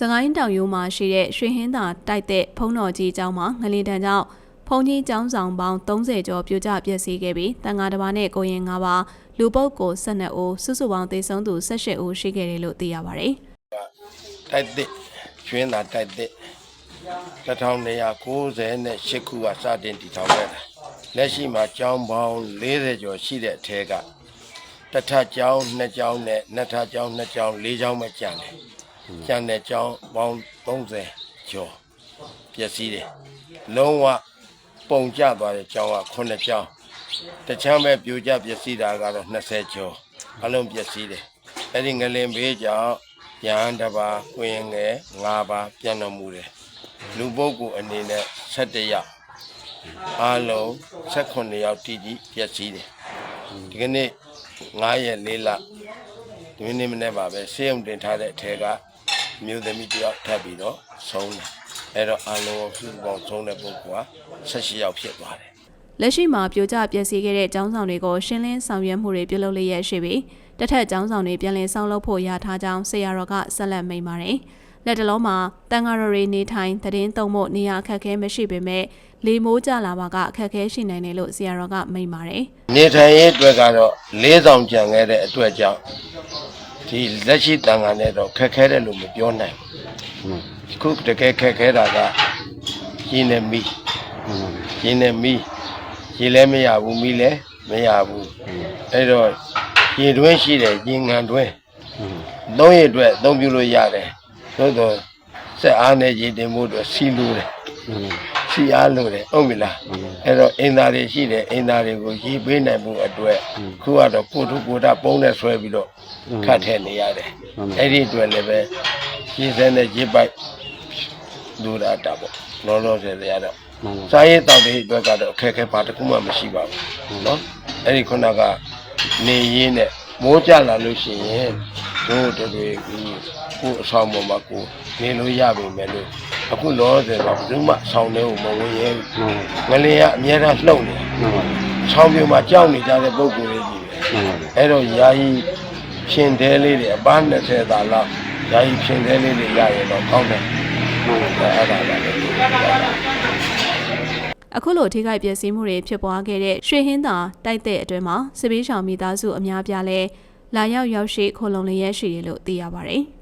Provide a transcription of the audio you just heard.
စကိုင်းတောင်ရိုးမှာရှိတဲ့ရွှေဟင်းသာတိုက်တဲ့ဖုံးတော်ကြီးကျောင်းမှာငလင်တန်းကြောင့်ဖုံကြီးကျောင်းဆောင်ပေါင်း30ကျော်ပြိုကျပျက်စီးခဲ့ပြီးတန်ဃာတစ်ပါးနဲ့ကိုရင်၅ပါးလူပုတ်ကို12ဦးစုစုပေါင်းသေဆုံးသူ18ဦးရှိခဲ့တယ်လို့သိရပါတယ်။တိုက်တဲ့ကျွင်းသာတိုက်တဲ့1298ခုကစတင်တည်ထောင်ခဲ့တာလက်ရှိမှာကျောင်းပေါင်း40ကျော်ရှိတဲ့အထက်ကတစ်ထပ်ကျောင်းနှစ်ကျောင်းနဲ့နှစ်ထပ်ကျောင်းနှစ်ကျောင်းလေးကျောင်းပဲကျန်တယ် ကျန်တဲ့ကျောင်းပေါင်း30ကျော်ပျက်စီးတယ်လုံးဝပုံကျသွားတဲ့ကျောင်းက9ကျောင်းတခြားပဲပြိုကျပျက်စီးတာကတော့20ကျော်အလုံးပျက်စီးတယ်အဲ့ဒီငလင်ဘေးကြောင့်ရဟန်းတစ်ပါးကိုရင်ငယ်၅ပါးပြန်တော်မူတယ်လူပုဂ္ဂိုလ်အနေနဲ့7ယောက်အားလုံး18ယောက်တည်ကြည်ပြည့်စည်တယ်ဒီကနေ့9ရက်4လဒီနေ့မနေ့ပါပဲဆေးရုံတင်ထားတဲ့အထက်က မြို့သမီးတယောက်ထပ်ပြီးတော့ဆုံးတယ်အဲ့တော့အားလုံးစုစုပေါင်းဆုံးတဲ့ပုဂ္ဂိုလ်က18ယောက်ဖြစ်သွားတယ်လက်ရှိမှာပြိုကျပျက်စီးခဲ့တဲ့ကျောင်းဆောင်တွေကိုရှင်းလင်းဆောင်ရွက်မှုတွေပြုလုပ်လျက်ရှိပြီးတစ်ထက်ကျောင်းဆောင်တွေပြန်လည်ဆောက်လုပ်ဖို့ရထားကြောင်းဆရာတော်ကဆက်လက်မိန့်ပါတယ်။လက်တလုံးမှာတန်ဃာတော်တွေနေထိုင်သတင်းသုံးဖို့နေရာအခက်အခဲမရှိပေမဲ့လေမိုးကြလာပါကအခက်အခဲရှိနိုင်တယ်လို့ဆရာတော်ကမိန့်ပါတယ်။နေထိုင်ရေးအတွက်ကတော့လေးဆောင်ကြံခဲ့တဲ့အတွက်ကြောင့် ဒီလက်ရှိတန်ခါနဲ့တော့ခက်ခဲတယ်လို့မပြောနိုင်ဘူးခုတကယ်ခက်ခဲတာကရင်းနဲ့မီးရင်းနဲ့မီးရေလည်းမရဘူးမီးလည်းမရဘူးအဲ့တော့ရေတွင်းရှိတယ်ရေငံတွင်းသုံးရအတွက်အသုံးပြုလို့ရတယ်သို့တော့စက်အားနဲ့ရေတင်မှုအတွက်စီးလို့တယ် စီအားလို့တယ်ဟုတ်ပြီလားအဲ့တော့အင်သားတွေရှိတယ်အင်သားတွေကိုရေပေးနိုင်မှုအတွက်ခုကတော့ကိုထုကိုတာပုံးနဲ့ဆွဲပြီးတော့ခတ်ထဲနေရတယ်အဲ့ဒီအတွက်လည်းပဲရေစဲနဲ့ရေပိုက်လူရတာပေါ့လောလောဆယ်ဆယ်ကတော့စာရေးတောက်တဲ့အတွက်ကတော့အခက်အခဲပါတစ်ခုမှမရှိပါဘူးเนาะအဲ့ဒီခုနကနေရေးနဲ့မိုးကြလာလို့ရှိရင်တို့တို့တွေ ကိုအဆောင်ပေါ်မှာကိုနေလို့ရပြီမယ်လို့အခုလောဆယ်တော့ဘယ်သူမှဆောင်းနေကိုမဝင်ရဲဘူးငလင်ကအများအားလှုပ်နေဆောင်းပြမှာကြောက်နေကြတဲ့ပုံကိုယ်လေးကြီးပဲအဲ့တော့ယာယီရှင်သေးလေးတွေအပန်း20သာလောက်ယာယီရှင်သေးလေးတွေရရင်တော့ကောင်းတယ်အဲ့ဒါပါလေအခုလိုထိခိုက်ပျက်စီးမှုတွေဖြစ်ပွားခဲ့တဲ့ရွှေဟင်းသာတိုက်တဲ့အတွင်းမှာစစ်ပေးရှောင်မိသားစုအများပြားလဲလာရောက်ရောက်ရှိခိုလုံလျက်ရှိတယ်လို့သိရပါတယ်။